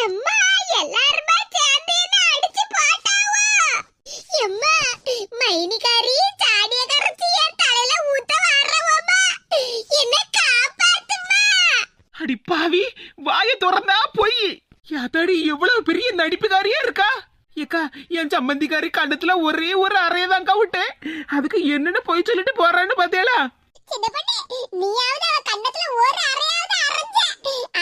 எம்மா எல்லாருமா சேர்ந்து என்ன அடிச்சு போட்டாவோ? எம்மா மைனிகாரி என் தலையில ஊத்த என்ன காப்பாத்துமா அடி பாவி வாய திறந்தா பொய். யாத்தாடி எவ்வளவு பெரிய நடிப்புக்காரியா இருக்கா? ஏக்கா என் சம்மந்திக்காரி கண்ணத்துல ஒரே ஒரு அறையதான்க்கா விட்டேன். அதுக்கு என்னன்னு போய் சொல்லிட்டு போறான்னு பாத்தியாளா சின்ன பண்ணி நீயாவது அவ கண்ணத்துல ஒரு அறையாவது அரைஞ்ச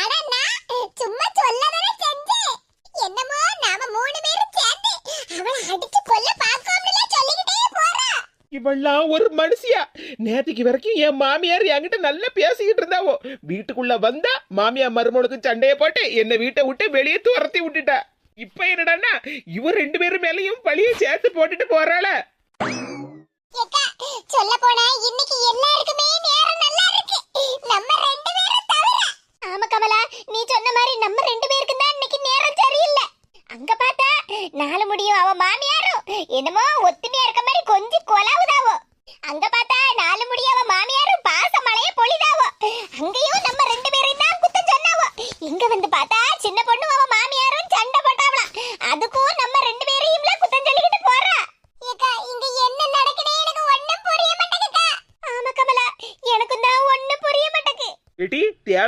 ஆனா நான் சும்மா சொல்லதானே செஞ்சேன் என்னமோ நாம மூணு பேரும் சேர்ந்து அவளை அடிச்சு கொல்ல பாக்கோம்ல சொல்லிக்கிட்டே போறா இவெல்லாம் ஒரு மனுஷியா? நேத்துக்கு வரைக்கும் என் மாமியார் என்கிட்ட நல்லா பேசிக்கிட்டு இருந்தாவோ? வீட்டுக்குள்ள வந்தா மாமியார் மருமனுக்கு சண்டையை போட்டு என்னை வீட்டை விட்டு வெளியே துரத்தி விட்டுட்டா. இப்ப என்னடான்னா இவ ரெண்டு பேரும் மேலையும் பழிய சேர்த்து போட்டுட்டு போறாள. சொல்ல போனா இன்னைக்கு எல்லாருக்குமே நேரம் நல்லா இருக்கு. நம்ம ரெண்டு பேரும் தவிர ஆமா கமலா நீ சொன்ன மாதிரி நம்ம ரெண்டு பேருக்கு தான் இன்னைக்கு நேரம் சரியில்லை. அங்க பார்த்தா நாலு முடியும். அவ மாமியாரும் என்னமோ ஒத்துமையா இருக்க மாதிரி கொஞ்சம் கொலாவுதாவோ அங்க பார்த்தா நாலு முடியும். அவ மாமியாரும் பாச மழைய பொழிதாவோ. அங்கேயும் நம்ம ரெண்டு பேரையும் தான் குத்தம் சொன்னாவோ இங்க வந்து பார்த்தா சின்ன பொண்ணு அவ மாமியாரும் சண்டை போட்டாவலாம் அதுக்கும் நம்ம ரெண்டு பேரையும்ல குத்தம் சொல்லிக்கிட்டு போறா ஏக்கா இங்க என்ன நடக்குது எனக்கு ஒண்ணும் புரிய மாட்டேங்குதா ஆமா கமலா எனக்கும் தான் ஒண்ணும் புரிய மாட்டேங்குது ஏட்டி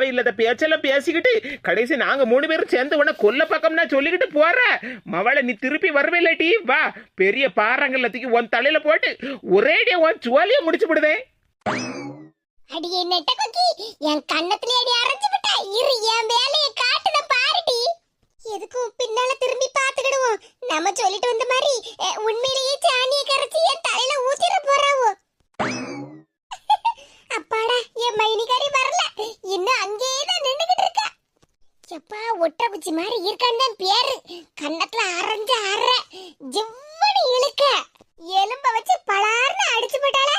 தேவையில்லாத பேச்செல்லாம் பேசிக்கிட்டு கடைசி நாங்க மூணு பேரும் சேர்ந்து உன்னை கொல்ல பக்கம்னா சொல்லிக்கிட்டு போற. மவளை நீ திருப்பி வரவே இல்லாட்டி வா. பெரிய பாறாங்கல்லத்துக்கு உன் தலையில போட்டு ஒரேடியா உன் சுவாலிய முடிச்சு விடுதேன் அடியே நெட்ட கொக்கி என் கண்ணத்துல அடி அரைச்சு விட்டா. இரு என் வேலையை காட்டுத பாருடி. எதுக்கும் பின்னால திரும்பி பாத்துக்கிடுவோம் நம்ம சொல்லிட்டு வந்த மாதிரி உண்மையில உண்மையிலேயே சாணியை கரைச்சி என் தலையில ஊத்திர போறாவோ அப்பாடா என் மைனிகாரி வரல இன்னும் அங்கேயே தான் நின்னுகிட்டு இருக்கா எப்பா ஒற்ற குச்சி மாதிரி இருக்கான்னு தான் பேரு கண்ணத்துல அரைஞ்ச அற ஜிவ்வனு இழுக்க எலும்ப வச்சு பலார்னு அடிச்சு போட்டாளே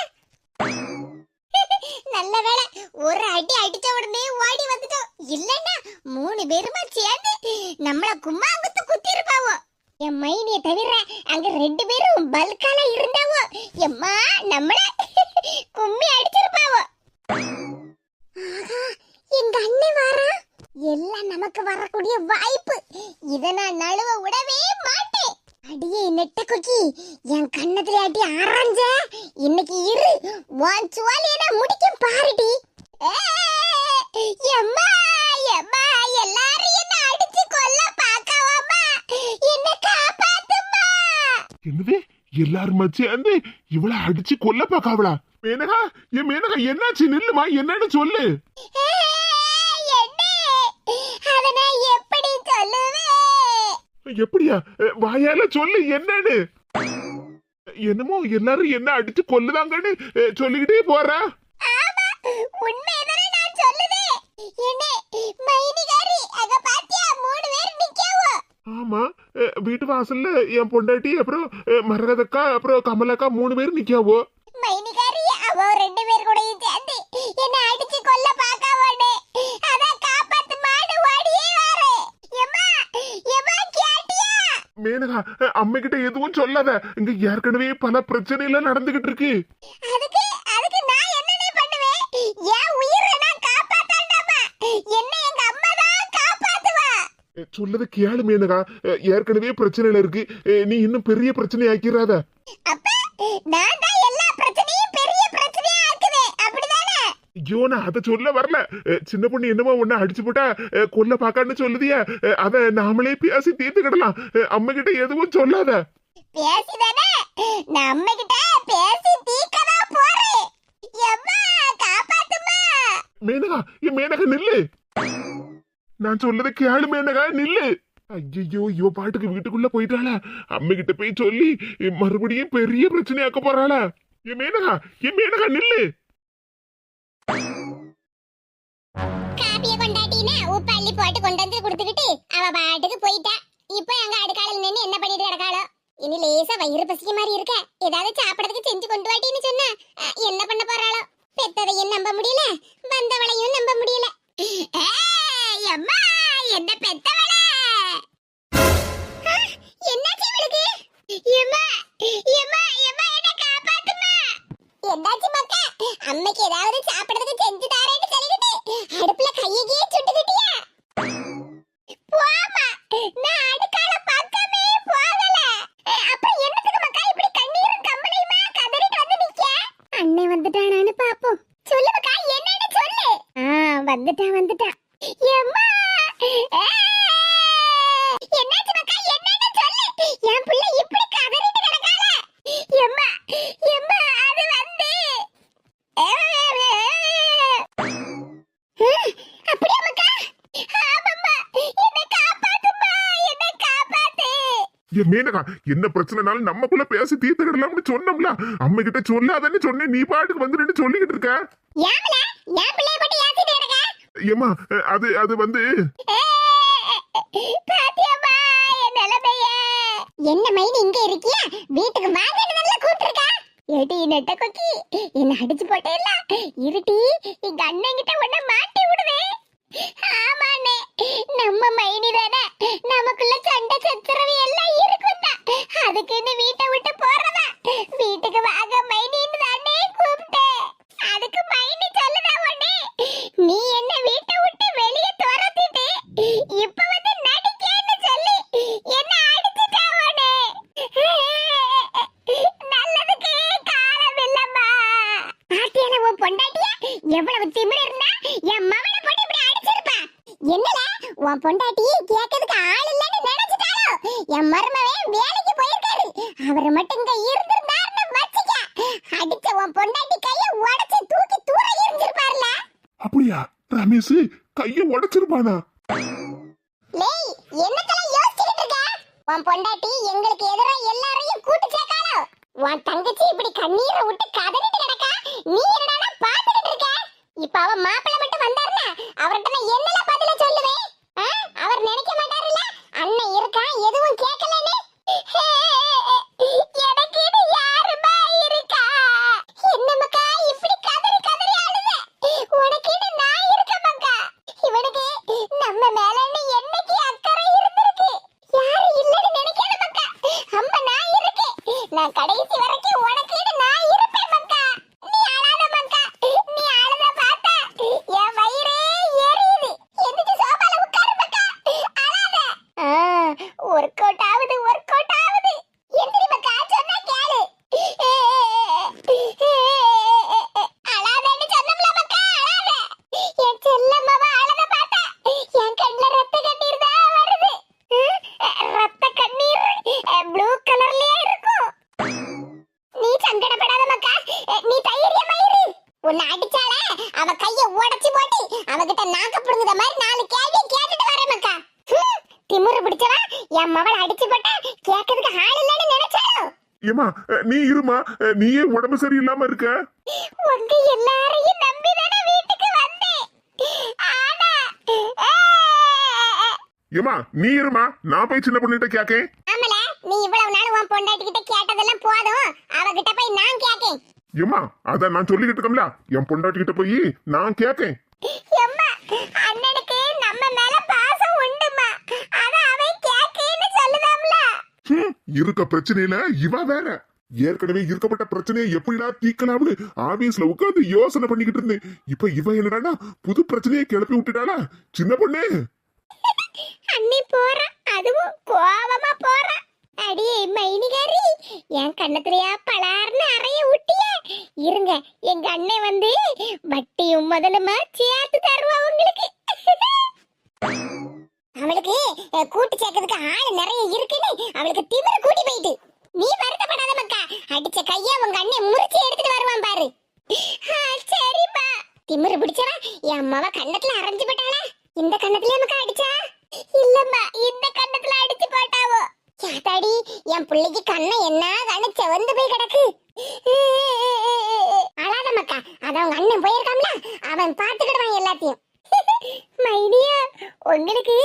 நல்ல வேளை ஒரு அடி அடிச்ச உடனே ஓடி வந்துட்டோம் இல்லன்னா மூணு பேருமா சேர்ந்து நம்மள கும்மாங்குத்து குத்தி இருப்பாவோ என் மைனிய தவிர அங்க ரெண்டு பேரும் பல்கால இருந்தாவோ எம்மா நம்மள கும்மி அடிச்சிருப்பாவோ. எங்க அண்ணன் வாரா. எல்லாம் நமக்கு வரக்கூடிய வாய்ப்பு. இத நான் நழுவ விடவே மாட்டேன். அடியே நெட்ட குக்கி. என் கண்ணத்துல அடி ஆரஞ்ச இன்னைக்கு இரு. உன் சுவாலிய நான் முடிக்க பாருடி. எம்மா எம்மா எல்லாரும் என்ன அடிச்சு கொல்ல பாக்கவாமா என்ன காப்பாத்துமா? என்னது? எல்லாருமா சேர்ந்து இவள அடிச்சு கொல்ல பாக்காவளா மேனகா என் மேனகா என்னாச்சு? நில்லுமா என்னன்னு சொல்லு. எப்படியா? வாயால சொல்லு என்னன்னு. என்னமோ எல்லாரும் என்ன அடிச்சு கொல்லுதாங்கன்னு சொல்லிக்கிட்டே போறா. உண்மைதானே நான் சொல்லுதே என்ன மைனிகாரி அங்க பாத்தியா மூணு பேர் நிக்காவோ ஆமா வீட்டு வாசல்ல என் பொண்டாட்டி அப்புறம் மரகதக்கா அப்புறம் கமலக்கா மூணு பேர் நிக்காவோ? மைனிகாரி அவ ரெண்டு பேர் கூடயும் சேர்ந்து என்ன அடிச்சு கொல்ல பாக்காவோடு அதான் காப்பாத்து மாடு ஓடியே வாரு. எம்மா எம்மா கேட்டியா? மேனகா அஹ், அம்மைகிட்ட எதுவும் சொல்லாத. இங்க ஏற்கனவே பல பிரச்சனைகள் நடந்துகிட்டு இருக்கு. அதுக்கு சொல்லத கேளு மேனகா. ஏற்கனவே பிரச்சனையில இருக்கு. நீ இன்னும் பெரிய பிரச்சனை ஆக்கிறாத ஐயோ நான் அதை சொல்ல வரல. சின்ன பொண்ணு என்னமோ ஒண்ணு அடிச்சு போட்டா கொல்ல பாக்கான்னு சொல்லுதியா. அத நாமளே பேசி தீர்த்துக்கிடலாம். அம்மா கிட்ட எதுவும் சொல்லாத. பேசிதானே? நான் அம்மா கிட்ட பேசி தீக்கதா போறேன் மேனகா மேனகா நில்லு. நான் சொல்லதை கேளு மேனகா நில்லு. ஐயோ இவ பாட்டுக்கு வீட்டுக்குள்ள போயிட்டாளா? அம்மா கிட்ட போய் சொல்லி மறுபடியும் பெரிய பிரச்சனை ஆக்க போறாளா? என் மேனகா என் மேனகா நில்லு. காப்பிய கொண்டாட்டினா உப்பள்ளி போட்டு கொண்டு வந்து கொடுத்துக்கிட்டு அவ பாட்டுக்கு போயிட்டா. இப்போ எங்க அடுக்காலில் நின்னு என்ன பண்ணிட்டு கிடக்காளோ? இனி லேசா வயிறு பசிக்க மாதிரி இருக்க. ஏதாவது சாப்பிடறதுக்கு செஞ்சு கொண்டு வாட்டின்னு சொன்னா அஹ், என்ன பண்ண போறாளோ? பெத்ததையும் நம்ப முடியல வந்தவளையும் நம்ப முடியல. அம்மா என்ன பெத்தவள? என்னாச்சு இவளுக்கு? எம்மா எம்மா எம்மா என்ன காப்பாத்துமா? என்னாச்சு மக்கா? அம்மைக்கு ஏதாவது சாப்பிடறதுக்கு செஞ்சு தாரேன்னு சொல்லிக்கிட்டு அடுப்புல கையையே சுட்டுக்கிட்டியா போமா நான் அடுக்கால பக்கமே போகல அப்புறம் என்னத்துக்கு மக்கா இப்படி கண்ணீரும் கம்பளையுமா கதறிட்டு வந்து நிக்க அண்ணன் வந்துட்டானான்னு பாப்போம் சொல்லு மக்கா என்னன்னு சொல்லு ஆ வந்துட்டான் வந்துட்டான் எம்மா ஏ! என்னாச்சு மக்கா என்னன்னு சொல்லு என் புள்ள இப்படி கதறிட்டு கிடக்கால எம்மா எம்மா அது வந்து. மேனகா என்ன பிரச்சனைனாலும் நம்மக்குள்ள பேசி தீர்த்துக்கிடலாம்னு சொன்னோம்ல. அம்மா கிட்ட சொல்லாதன்னு சொன்னேன். நீ பாட்டுக்கு வந்து நின்னு சொல்லிக்கிட்டு இருக்க. ஏமா அது அது வந்து என்ன மைனி இங்க இருக்கியா? வீட்டுக்கு வாங்கன்னு நல்லா கூப்பிட்டுருக்கா? ஏடி நெட்ட கொக்கி. என்ன அடிச்சு போட்டேல்ல? இருட்டி எங்க அண்ணன் கிட்ட உன்ன மாட்டி விடுவேன் ஆமாண்ணே நம்ம மைனி தானே நமக்குள்ள சண்டை சச்சரவு எல்லாம் இருக்கும் தான் அதுக்குன்னு வீட்டை விட்டு போறதா வீட்டுக்கு வாங்க மைனின்னு தானே கூப்பிட்டேன் அதுக்கு மைனி சொல்லுதா உடனே நீ என்ன வீட்டை விட்டு வெளியே துரத்திட்டு இப்ப வந்து நடிக்கேன்னு சொல்லி என்ன அடிச்சுட்டா உடனே நல்லதுக்கு காலம் இல்லம்மா பாத்தியால உன் பொண்டாட்டிய எவ்வளவு திமிரு இருந்தா என் மவனை போட்டு இப்படி அடிச்சிருப்பா என்னல உன் பொண்டாட்டி கேட்கறதுக்கு ஆள் இல்லைன்னு நினைச்சிட்டாலோ என் மருமவன் வேலைக்கு போயிருக்காரு. அவர் மட்டும் இங்க இருந்திருந்தாருன்னு வச்சுக்க. அடிச்ச உன் பொண்டாட்டி கைய உடைச்சு தூக்கி தூர எரிஞ்சிருப்பார்ல அப்படியா? ரமேஷ் கைய உடைச்சிருப்பானா? லேய் என்னத்தெல்லாம் யோசிச்சுக்கிட்டு இருக்க? உன் பொண்டாட்டி எங்களுக்கு எதிரா எல்லாரையும் கூட்டு சேர்க்காளோ? உன் தங்கச்சி இப்படி கண்ணீரை விட்டு கதறிட்டு கிடக்கா நீ என்னடா பாத்துக்கிட்டு இருக்க இப்ப அவ மாப்பிள்ளை மட்டும் வந்தாருன்னா அவர்கிட்ட நான் என்னல பதில சொல்லுவேன் ஆ? அவர் நினைக்க மாட்டாருல்ல அண்ணன் இருக்கான் எதுவும் கேட்கலன்னு எனக்கு இது யாருமா இருக்கா என்னமக்கா இப்படி கதறி கதறி அழுத உனக்கு இது நான் இருக்க மக்கா இவனுக்கு நம்ம மேல என்னைக்கு அக்கறை இருந்திருக்கு யாரு இல்லன்னு நினைக்காத மக்கா அம்மா நான் இருக்கேன் நான் கடைசி வரைக்கும் உனக்கு இது நான் இருப்பேன் மக்கா நீ அழாத மக்கா நீ அழுத பார்த்தா என் வயிறே எரியுது எந்திரிச்சு சோபால உட்காரு மக்கா அழாத ஒர்க் அவுட் ஆகுது ஒர்க் அவுட் ஆகுது எந்திரி மக்கா சொன்னா கேளு அழாதன்னு சொன்னோம்ல மக்கா அழாத என் செல்லம்மாவ அழத பார்த்தா என் கண்ணுல ரத்த கண்ணீர் தான் வருது அஹ், ரத்த கண்ணீர் ப்ளூ கலர்லயே இருக்கும் நீ சங்கடப்படாத மக்கா அஹ், நீ தைரியமா இரு உன்னை அடிச்சால அவ கைய உடைச்சு போட்டு அவகிட்ட நாக்க புடுங்குத மாதிரி நாலு கேள்வி கேட்டுட்டு வரேன் மக்கா ஹம், திமிரு பிடிச்சவா என் மவளை அடிச்சு போட்டா கேட்கறதுக்கு ஆள் இல்லைன்னு நினைச்சாலோ ஏமா நீ இருமா நீயே உடம்பு சரியில்லாம இருக்க. உங்க எல்லாரையும் நம்பி தானே வீட்டுக்கு வந்தேன். ஆனா ஏமா நீ இருமா நான் போய் சின்ன பொண்ணுகிட்ட கேக்கேன். ஆமல நீ இவ்வளவு நாள் உன் பொண்டாட்டி கிட்ட கேட்டதெல்லாம் போதும். அவகிட்ட போய் நான் கேக்கேன். ஏமா அத நான் சொல்லிக்கிட்டு இருக்கோம்ல என் பொண்டாட்டி கிட்ட போய் நான் கேக்கேன். எம்மா அண்ணனுக்கு நம்ம மேல பாசம் உண்டுமா அத அவன் கேக்கேன்னு சொல்லுதாம்ல ஹம், இருக்க பிரச்சனையில இவ வேற. ஏற்கனவே இருக்கப்பட்ட பிரச்சனையை எப்படிடா தீக்கலாம்னு ஆபீஸ்ல உட்காந்து யோசனை பண்ணிக்கிட்டு இருந்தேன். இப்ப இவ என்னடா புது பிரச்சனையை கிளப்பி விட்டுட்டாளா? சின்ன பொண்ணு. அண்ணி போற. அதுவும் கோவமா போற. அடியே மைனிகாரி என் கண்ணத்துலயா பலார்னு அறைய ஊட்டிய. இருங்க எங்க அண்ணன் வந்து வட்டியும் முதலுமா சேர்த்து தருவா உங்களுக்கு. அவளுக்கு கூட்டு சேர்க்கறதுக்கு ஆள் நிறைய இருக்குன்னு அவளுக்கு திமிர கூட்டி போயிட்டு. நீ வருத்தப்படாத மக்கா. அடிச்ச கைய உங்க அண்ணன் முறிச்சு எடுத்துட்டு வருவான் பாரு. சரிப்பா. திமிரு பிடிச்சவா? என் அம்மாவை கண்ணத்துல அரைஞ்சு போட்டாளா? இந்த கண்ணத்துல மக்கா அடிச்சா? இல்லம்மா இந்த கண்ணத்துல அடிச்சு போட்டாவோ. யாத்தாடி என் பிள்ளைக்கு கண்ணை என்ன கண்ணு செவந்து போய் கிடக்கு? அழாத மக்கா. அதான் உங்க அண்ணன் போயிருக்காம்ல அவன் பாத்துக்கிடுவான் எல்லாத்தையும். மைடியா உங்களுக்கு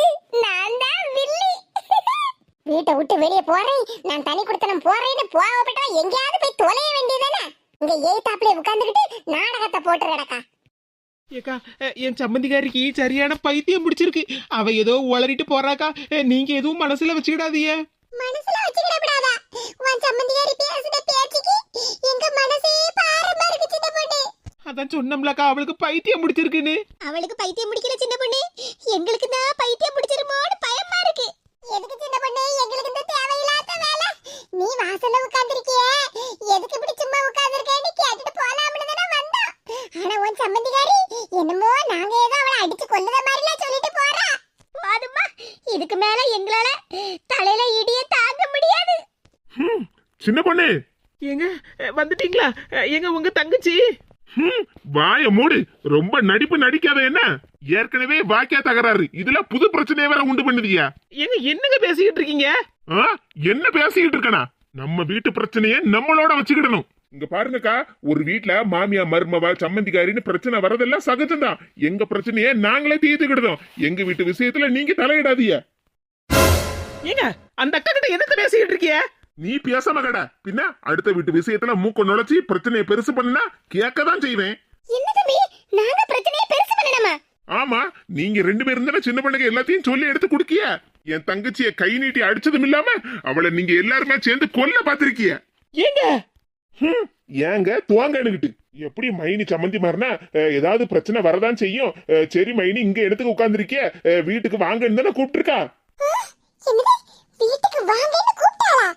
நான் தான் வில்லி. வீட்டை விட்டு வெளியே போறேன். நான் தனி கொடுத்தனம் போறேன்னு போகப்பட்டா எங்கேயாவது போய் தொலைய வேண்டியதானே இங்க ஏத்தாப்புல உட்கார்ந்துகிட்டு நாடகத்தை போட்டு கிடக்கா. ஏக்கா என் சம்மந்திக்காரிக்கு சரியான பைத்தியம் பிடிச்சிருக்கு. அவ ஏதோ உளறிட்டு போறாக்கா. நீங்க எதுவும் மனசுல வச்சுக்கிடாதீங்க. மனசுல வச்சுக்கிடப்படாதா உன் சம்மந்தியாரி பேசுற பேச்சுக்கு எங்க மனசே பாரமா இருக்கு சின்ன பொண்ணு. அதான் சொன்னோம்லக்கா அவளுக்கு பைத்தியம் முடிச்சிருக்குன்னு அவளுக்கு பைத்தியம் முடிக்கல சின்ன பொண்ணு. எங்களுக்கு தான் பைத்தியம் முடிச்சிருமோன்னு பயமா இருக்கு. எதுக்கு சின்ன பொண்ணு? எங்களுக்கு இந்த தேவையில்லாத வேலை. நீ வாசல்ல உட்கார்ந்திருக்கிய. எதுக்கு இப்படி சும்மா உட்கார்ந்திருக்கேன்னு கேட்டுட்டு போலாம்னு தானே வந்தோம். ஆனா உன் சம்மந்திகாரி என்னமோ நாங்க ஏதோ அவளை அடிச்சு கொல்லுற மாதிரிலாம் சொல்லிட்டு போறா. போதுமா இதுக்கு மேல எங்களால தலையில இடிய தாங்க முடியாது. சின்ன பொண்ணு. ஏங்க வந்துட்டீங்களா? ஏங்க உங்க தங்கச்சி? வாய மூடு. ரொம்ப நடிப்பு நடிக்காத என்ன? ஏற்கனவே வாக்கியா தகராறு. இதுல புது பிரச்சனையை வேற உண்டு பண்ணுதியா? ஏங்க என்னங்க பேசிக்கிட்டு இருக்கீங்க? என்ன பேசிக்கிட்டு இருக்கனா? நம்ம வீட்டு பிரச்சனையை நம்மளோட வச்சுக்கிடணும். இங்க பாருங்கக்கா ஒரு வீட்ல மாமியா மருமவா சம்மந்திக்காரின்னு பிரச்சனை வரதெல்லாம் சகஜம்தான். எங்க பிரச்சனையை நாங்களே தீர்த்துக்கிடுதோம் எங்க வீட்டு விஷயத்துல நீங்க தலையிடாதீங்க. ஏங்க அந்த அக்கா கிட்ட என்னத்த பேசிக்கிட்டு இருக்கிய? நீ பேசாம கடை. பின்ன அடுத்த வீட்டு விஷயத்துல மூக்க நுழைச்சி பிரச்சனையை பெருசு பண்ணா கேட்க தான் செய்வேன். என்ன தம்பி? நாங்க பிரச்சனையை பெருசு பண்ணணுமா? ஆமா நீங்க ரெண்டு பேரும் தானே சின்ன பொண்ணுக்கு எல்லாத்தையும் சொல்லி எடுத்து குடுக்கிய? என் தங்கச்சிய கை நீட்டி அடிச்சதும் இல்லாம அவளை நீங்க எல்லாருமே சேர்ந்து கொல்ல பாத்திருக்கிய ஏங்க? ஹம், ஏங்க துவாங்கன்னுகிட்டு. எப்படி மைனி சம்மந்தி மாறினா ஏதாவது பிரச்சனை வரதான் செய்யும். சரி மைனி இங்க இடத்துக்கு உட்கார்ந்துருக்கிய. வீட்டுக்கு வாங்கன்னு தானே கூப்பிட்டுருக்கா என்னது வீட்டுக்கு வாங்கன்னு கூப்பிட்டாளா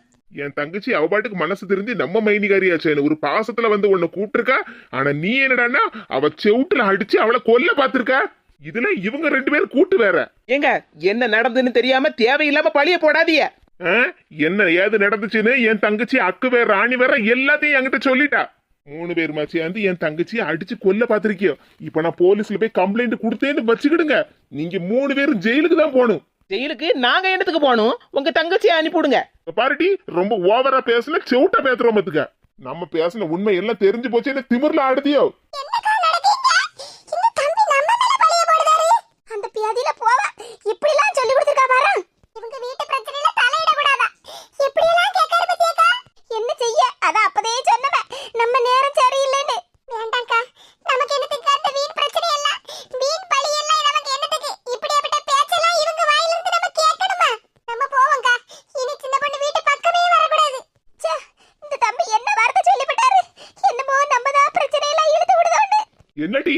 என் தங்கச்சி அவ பாட்டுக்கு மனசு திருந்தி நம்ம மைனிகாரியாச்சேன்னு ஒரு பாசத்துல வந்து உன்னை கூப்பிட்டுருக்கா ஆனா நீ என்னடான்னா அவ செவுட்டுல அடிச்சு அவளை கொல்ல பாத்திருக்கா இதுல இவங்க ரெண்டு பேரும் கூட்டு வேற. ஏங்க என்ன நடந்துன்னு தெரியாம தேவையில்லாம பழிய போடாதீங்க? என்ன ஏது நடந்துச்சுன்னு என் தங்கச்சி அக்கு வேற ராணி வேற எல்லாத்தையும் என்கிட்ட சொல்லிட்டா. மூணு பேருமா சேர்ந்து என் தங்கச்சியை அடிச்சு கொல்ல பாத்திருக்கியோ இப்ப நான் போலீஸ்ல போய் கம்ப்ளைண்ட் கொடுத்தேன்னு வச்சுக்கிடுங்க. நீங்க மூணு பேரும் ஜெயிலுக்கு தான் போகணும். ஜெயிலுக்கு நாங்க என்னத்துக்கு போகணும்? உங்க தங்கச்சியை அனுப்பிவிடுங்க. பாருடி ரொம்ப ஓவரா பேசுன செவுட்ட பேசுறோம் பாத்துக்க. நம்ம பேசின உண்மை எல்லாம் தெரிஞ்சு போச்சு என்ன திமிர்ல ஆடுதியோ என்னக்கா நடக்கீங்க இந்த தம்பி நம்ம மேல பழிய போடுறாரு அந்த பியாதியில போவ இப்படி எல்லாம் சொல்லி கொடுத்திருக்கா பாரு இவங்க வீட்டு பிரச்சனையில தலையிட கூடாதா எப்படி எல்லாம் கேட்காரு பத்தியக்கா என்ன செய்ய அத அப்பதே சொன்னவ நம்ம நேரம் சரியில்லைன்னு வேண்டாம்க்கா நமக்கு என்னத்துக்கு அந்த வீண் பிரச்சனை எல்லாம் வீண் பழி எல்லாம் நமக்கு என்னத்துக்கு இப்படியாப்பட்ட பேச்செல்லாம் இவங்க வாயில இருந்து நம்ம கேட்கணுமா நம்ம போவோம்க்கா இனி சின்ன பொண்ணு வீட்டு பக்கமே வரக்கூடாது ச்சே, இந்த தம்பி என்ன வார்த்தை சொல்லிவிட்டாரு என்னமோ நம்ம தான் பிரச்சனை எல்லாம் இழுத்து விடுதோன்னு என்னடி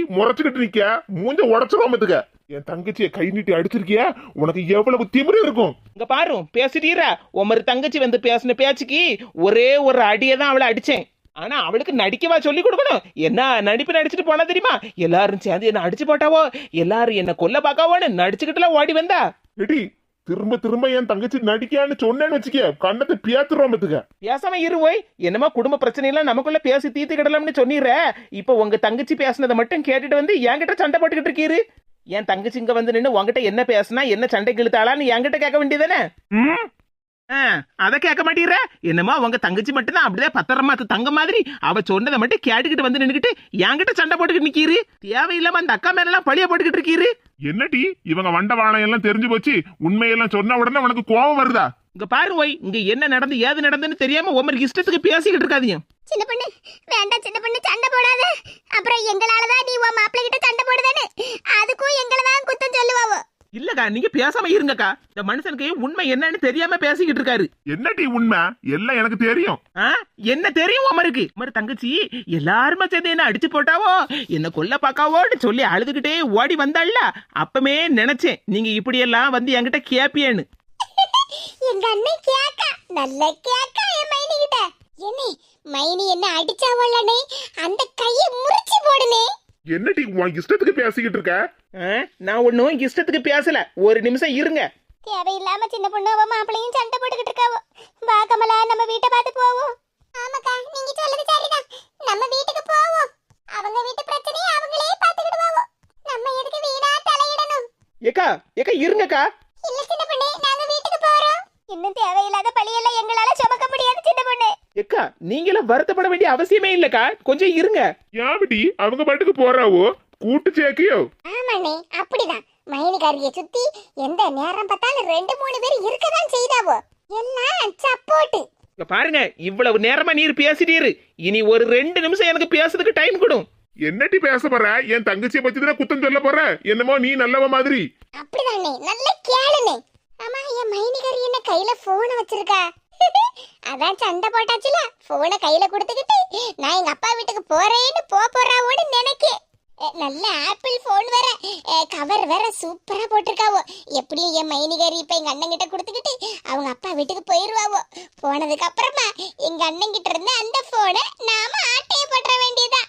நிக்க மூஞ்ச உடச்சிரும் பாத்துக்க. என் தங்கச்சியை கை நீட்டி அடிச்சிருக்கியா? உனக்கு எவ்வளவு திமிரு இருக்கும்? இங்க பாரு பேசிட்டீரா? உமர் தங்கச்சி வந்து பேசின பேச்சுக்கு ஒரே ஒரு அடியை தான் அவளை அடிச்சேன். ஆனா அவளுக்கு நடிக்கவா சொல்லி கொடுக்கணும்? என்ன நடிப்பு நடிச்சிட்டு போனா தெரியுமா? எல்லாரும் சேர்ந்து என்ன அடிச்சு போட்டாவோ? எல்லாரும் என்ன கொல்ல பார்க்காவோன்னு நடிச்சுக்கிட்டுலாம் ஓடி வந்தா. எடி திரும்ப திரும்ப என் தங்கச்சி நடிக்கான்னு சொன்னேன்னு வச்சுக்க கண்ணத்தை பியாத்துறோம் பாத்துக்க. பேசாம இருவோய் என்னமோ குடும்ப பிரச்சனையெல்லாம் நமக்குள்ள பேசி தீர்த்துக்கிடலாம்னு சொன்னீர. இப்போ உங்க தங்கச்சி பேசுனதை மட்டும் கேட்டுட்டு வந்து என்கிட்ட சண்டை போட்டுக்கிட்டு இருக்கீரு. என் தங்கச்சி இங்க வந்து நின்று உங்ககிட்ட என்ன பேசுனா என்ன சண்டை கிழுத்தாளான்னு என்கிட்ட கேட்க வேண்டியதானே ம்? ஆ, அத கேட்க மாட்டீர. என்னமோ உங்க தங்கச்சி மட்டும் தான் அப்படியே பத்திரமா தங்க மாதிரி? அவ சொன்னதை மட்டும் கேட்டுக்கிட்டு வந்து நின்னுக்கிட்டு என்கிட்ட சண்டை போட்டுக்கிட்டு நிக்கீரு. தேவையில்லாம அந்த அக்கா மேல எல்லாம் பழிய போட்டுக்கிட்டு இருக்கீரு. என்னடி? இவங்க வண்ட வாழை எல்லாம் தெரிஞ்சு போச்சு. உண்மையெல்லாம் சொன்ன உடனே உனக்கு கோபம் வருதா? இங்க பாரு ஒய் இங்க என்ன நடந்து ஏது நடந்துன்னு தெரியாம உமர் இஷ்டத்துக்கு பேசிக்கிட்டு இருக்காதீங்க. சின்ன பொண்ணு வேண்டாம் சின்ன பொண்ணு சண்டை போடாத. அப்புறம் எங்களால தான் நீ உன் மாப்பிள்ளை கிட்ட சண்டை போடுதானே அதுக்கும் எங்களை தான் குத்தம் சொல்லுவாவோ? இல்லக்கா நீங்க பேசாம இருங்கக்கா. இந்த மனுஷனுக்கு உண்மை என்னன்னு தெரியாம பேசிக்கிட்டு இருக்காரு. என்னடி உண்மை? எல்லாம் எனக்கு தெரியும். ஆ? என்ன தெரியும் உமருக்கு உமர் தங்கச்சி எல்லாருமே சேர்ந்து என்ன அடிச்சு போட்டாவோ என்ன கொல்ல பாக்காவோன்னு சொல்லி அழுதுகிட்டே ஓடி வந்தாள்ல. அப்பமே நினைச்சேன் நீங்க இப்படி எல்லாம் வந்து என்கிட்ட கேப்பியேன்னு. எங்க அண்ணன் கேக்கா. நல்ல கேக்கா என் மைனி கிட்ட என்ன மைனி என்ன அடிச்சாவல்லனே அந்த கையை முறிச்சு போடுனே. என்னடி உன் இஷ்டத்துக்கு பேசிக்கிட்டு இருக்க? ஆ? நான் ஒன்னும் இஷ்டத்துக்கு பேசல. ஒரு நிமிஷம் இருங்க. தேவையில்லாம சின்ன பொண்ணு அவ மாப்பிளையும் சண்டை போட்டுக்கிட்டு இருக்காவோ. வா கமலா நம்ம வீட்டை பார்த்து போவோம். ஆமாக்கா நீங்க சொல்றது சரிதான். நம்ம வீட்டுக்கு போவோம். அவங்க வீட்டு பிரச்சனையை அவங்களே பார்த்துக்கிடுவாவோ. நம்ம எதுக்கு வீணா தலையிடணும்? ஏக்கா ஏக்கா இருங்கக்கா. இல்ல சின்ன பொண்ணு நாங்க வீட்டுக்கு போறோம். இன்னும் தேவையில்லாத பழியெல்லாம் எங்களால சுமக்க முடியாது சின்ன பொண்ணு. ஏக்கா நீங்களும் வருத்தப்பட வேண்டிய அவசியமே இல்லக்கா. கொஞ்சம் இருங்க. யாவடி அவங்க பாட்டுக்கு போறாவோ? கூட்டு சேர்க்கியோ? ஆமாண்ணே அப்படிதான். மைனிகாரிய சுத்தி எந்த நேரம் பார்த்தாலும் ரெண்டு மூணு பேர் இருக்கதான் செய்தாவோ? எல்லாம் சப்போர்ட் இங்க பாருங்க இவ்வளவு நேரமா நீர் பேசிட்டீரு இனி ஒரு ரெண்டு நிமிஷம் எனக்கு பேசுறதுக்கு டைம் கொடும். என்னடி பேச போற? என் தங்கச்சியை பத்தி தானே குத்தம் சொல்ல போற? என்னமோ நீ நல்லவ மாதிரி. அப்படிதானே நல்ல கேளுனே ஆமா என் மைனிகாரி என்ன கையில போன வச்சிருக்கா? அதான் சண்டை போட்டாச்சுல போனை கையில கொடுத்துக்கிட்டு நான் எங்க அப்பா வீட்டுக்கு போறேன்னு போ போறாவோன்னு நினைக்கேன் நல்ல ஆப்பிள் போன் வேற. கவர் வேற சூப்பரா போட்டிருக்காவோ. எப்படியும் என் மைனிகாரி இப்ப எங்க அண்ணன் கிட்ட கொடுத்துக்கிட்டு அவங்க அப்பா வீட்டுக்கு போயிருவாவோ. போனதுக்கு அப்புறமா எங்க அண்ணன் கிட்ட இருந்து அந்த போனை நாம ஆட்டைய போட்டுற வேண்டியதா?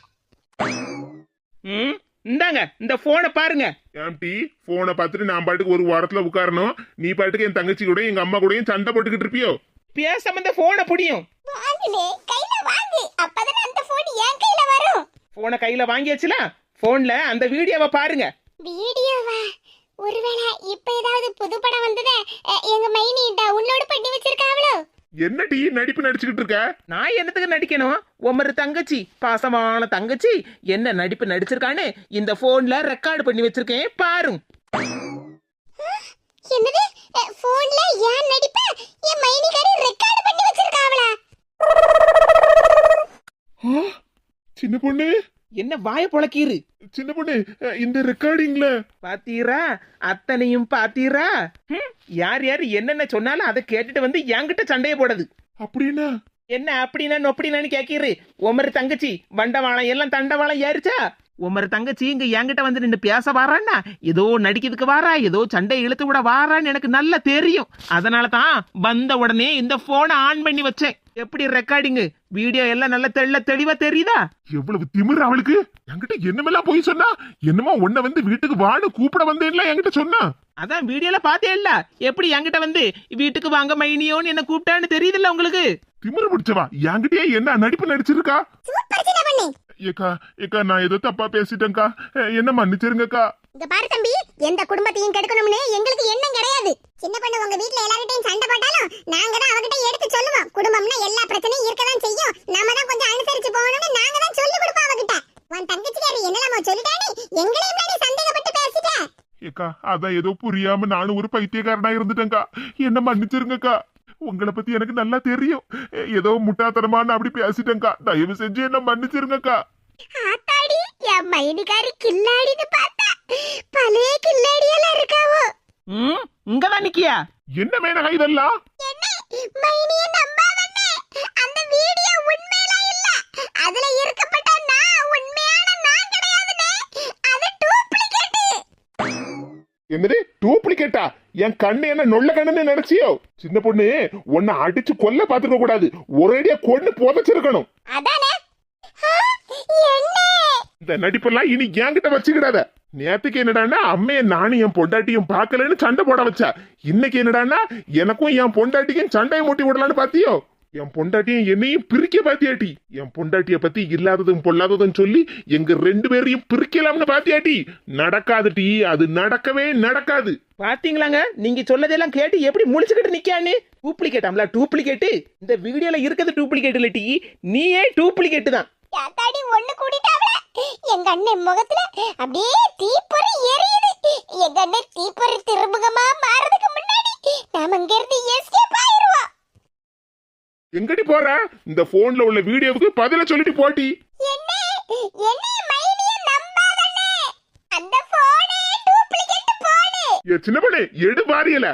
ம் இந்தாங்க இந்த போனை பாருங்க. ஏம்டி போனை பார்த்துட்டு நான் பாட்டுக்கு ஒரு வாரத்துல உட்காரணும். நீ பாட்டுக்கு என் தங்கச்சி கூட எங்க அம்மா கூடயும் சண்டை போட்டுக்கிட்டு இருப்பியோ? பேசாம இந்த போனை புடியும். வாங்குனே கையில வாங்கு. அப்பதான் அந்த போன் என் கையில வரும். போனை கையில வாங்கியாச்சுல? போன்ல அந்த வீடியோவை பாருங்க. வீடியோவா? ஒருவேளை இப்ப ஏதாவது புது படம் வந்ததே எங்க மைனி டவுன்லோட் பண்ணி வச்சிருக்காவளோ? என்ன டீ நடிப்பு நடிச்சுக்கிட்டு இருக்க? நான் என்னத்துக்கு நடிக்கணும்? உமரு தங்கச்சி பாசமான தங்கச்சி என்ன நடிப்பு நடிச்சிருக்கான்னு இந்த போன்ல ரெக்கார்டு பண்ணி வச்சிருக்கேன் பாருங்க என்னது? போன்ல ஏன் நடிப்ப? என் மைனிகாரி ரெக்கார்ட் பண்ணி வச்சிருக்காவளா? சின்ன பொண்ணு? என்ன வாய பொழக்கீரு சின்ன பொண்ணு இந்த ரெக்கார்டிங்ல பாத்தீரா? அத்தனையும் பாத்தீரா? ஹம், யார் யார் என்னென்ன சொன்னாலும் அதை கேட்டுட்டு வந்து என்கிட்ட சண்டைய போடுது. அப்படின்னா? என்ன அப்படின்னா நொப்படினான்னு கேக்கீரு உமர் தங்கச்சி வண்டவாளம் எல்லாம் தண்டவாளம் ஏறிச்சா? உமர் தங்கச்சி இங்க என்கிட்ட வந்து நின்று பேச வாரான்னா ஏதோ நடிக்கிறதுக்கு வாரா ஏதோ சண்டை இழுத்து விட வாரான்னு எனக்கு நல்லா தெரியும். அதனால தான் வந்த உடனே இந்த போனை ஆன் பண்ணி வச்சேன். எப்படி ரெக்கார்டிங்கு வீடியோ எல்லாம் நல்ல தெள்ள தெளிவா தெரியுதா? எவ்வளவு திமிரு அவளுக்கு? என்கிட்ட என்னமெல்லாம் போய் சொன்னா? என்னமோ உன்னை வந்து வீட்டுக்கு வான்னு கூப்பிட வந்தேன்ல என்கிட்ட சொன்னா. அதான் வீடியோல பார்த்தே இல்ல. எப்படி என்கிட்ட வந்து வீட்டுக்கு வாங்க மைனியோன்னு என்ன கூப்பிட்டான்னு தெரியுதுல்ல உங்களுக்கு? திமிரு பிடிச்சவா? என்கிட்டயே என்ன நடிப்பு நடிச்சிருக்கா? சூப்பர் சின்ன பண்ணு. ஏக்கா ஏக்கா நான் ஏதோ தப்பா பேசிட்டேன்க்கா. என்ன மன்னிச்சிருங்கக்கா. இங்க பாரு தம்பி எந்த குடும்பத்தையும் கெடுக்கணும்னு எங்களுக்கு எண்ணம் கிடையாது. சின்ன பொண்ணு உங்க வீட்ல எல்லார்கிட்டயும் சண்டை போட்டாலும் நாங்க தான் அவகிட்ட எடுத்து சொல்லுவோம். குடும்பம்னா எல்லா பிரச்சனையும் இருக்கதான் செய்யும். நாம தான் கொஞ்சம் அனுசரிச்சு போகணும்னு நாங்க தான் சொல்லி கொடுப்போம் அவகிட்ட. உன் தங்கச்சிக்காரி என்னலாமோ சொல்லிட்டானே எங்களையும் நீ சந்தேகப்பட்டு பேசிட்ட. ஏக்கா அதான் ஏதோ புரியாம நானும் ஒரு பைத்தியக்காரனா இருந்துட்டேன்க்கா. என்ன மன்னிச்சிருங்கக்கா. உங்களை பத்தி எனக்கு நல்லா தெரியும். ஏதோ முட்டாத்தனமா நான் அப்படி பேசிட்டேன்க்கா. தயவு செஞ்சு என்ன மன்னிச்சிருங்கக்கா. ஆத்தாடி என் மைனிகாரி கில்லாடின்னு பார்த்தா பழைய கில்லாடி எல்லாம் இருக்காவோ. ம் இங்கதான் நிக்கியா? என்ன மேனகா இதெல்லாம்? என்ன? மைனிய நம்பாதண்ணே. அந்த வீடியோ உண்மையெல்லாம் இல்ல. அதுல இருக்கப்பட்ட நான் உண்மையான நான் கிடையாதுனே அது டூப்ளிகேட் என்னது? டூப்ளிகேட்டா? என் கண்ணு என்ன நொல்ல கண்ணுன்னு நினைச்சியோ? சின்ன பொண்ணு உன்னை அடிச்சு கொல்ல பாத்துக்க கூடாது. ஒரேடியா கொண்டு புதைச்சிருக்கணும். இந்த நடிப்பெல்லாம் இனி என்கிட்ட வச்சுக்கிடாத. நேத்துக்கு என்னடான்னா அம்மைய நானும் என் பொண்டாட்டியும் பார்க்கலன்னு சண்டை போட வச்சா. இன்னைக்கு என்னடான்னா எனக்கும் என் பொண்டாட்டிக்கும் சண்டையை மூட்டி விடலான்னு பாத்தியோ என் பொண்டாட்டியும் என்னையும் பிரிக்க பாத்தியாட்டி. என் பொண்டாட்டிய பத்தி இல்லாததும் பொல்லாததும் சொல்லி எங்க ரெண்டு பேரையும் பிரிக்கலாம்னு பாத்தியாட்டி. நடக்காது டி அது நடக்கவே நடக்காது. பாத்தீங்களாங்க? நீங்க சொல்லதெல்லாம் கேட்டு எப்படி முழிச்சுக்கிட்டு நிக்கான்னு டூப்ளிகேட்டாம்ல டூப்ளிகேட்டு. இந்த வீடியோல இருக்கிறது டூப்ளிகேட் இல்ல டி. நீயே டூப்ளிகேட் தான். ஒண்ணு கூடிட்டாவல எங்க அண்ணன் முகத்துல அப்படியே தீப்பொறி எரியுது. எங்க அண்ணன் தீப்பொறி திருமுகமா மாறதுக்கு முன்னாடி நாம இங்க இருந்து எஸ்கேப் ஆயிருவோம். எங்கடி போற? இந்த போன்ல உள்ள வீடியோவுக்கு பதில சொல்லிட்டு போட்டி. சின்ன பொண்ணு எடு வாரியல.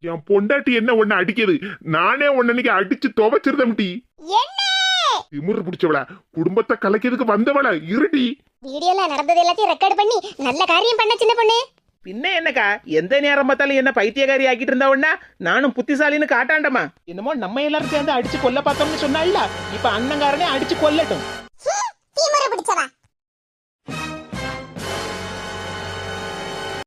என் பொண்டாட்டி என்ன உன்னை அடிக்குது? நானே உன்னை இன்னைக்கு அடிச்சு துவைச்சிருந்தேன் டி திமிரு பிடிச்சவள. குடும்பத்தை கலைக்கிறதுக்கு வந்தவள. இருடி. வீடியோல நடந்தது எல்லாத்தையும் ரெக்கார்ட் பண்ணி நல்ல காரியம் பண்ண சின்ன பொண்ணு. பின்ன என்னக்கா? எந்த நேரம் பார்த்தாலும் என்ன பைத்தியக்காரி ஆக்கிட்டு இருந்தாவன்னா நானும் புத்திசாலின்னு காட்டாண்டமா என்னமோ நம்ம எல்லாரும் சேர்ந்து அடிச்சு கொல்ல பார்த்தோம்னு சொன்னால இப்ப அண்ணங்காரனே அடிச்சு கொல்லட்டும்.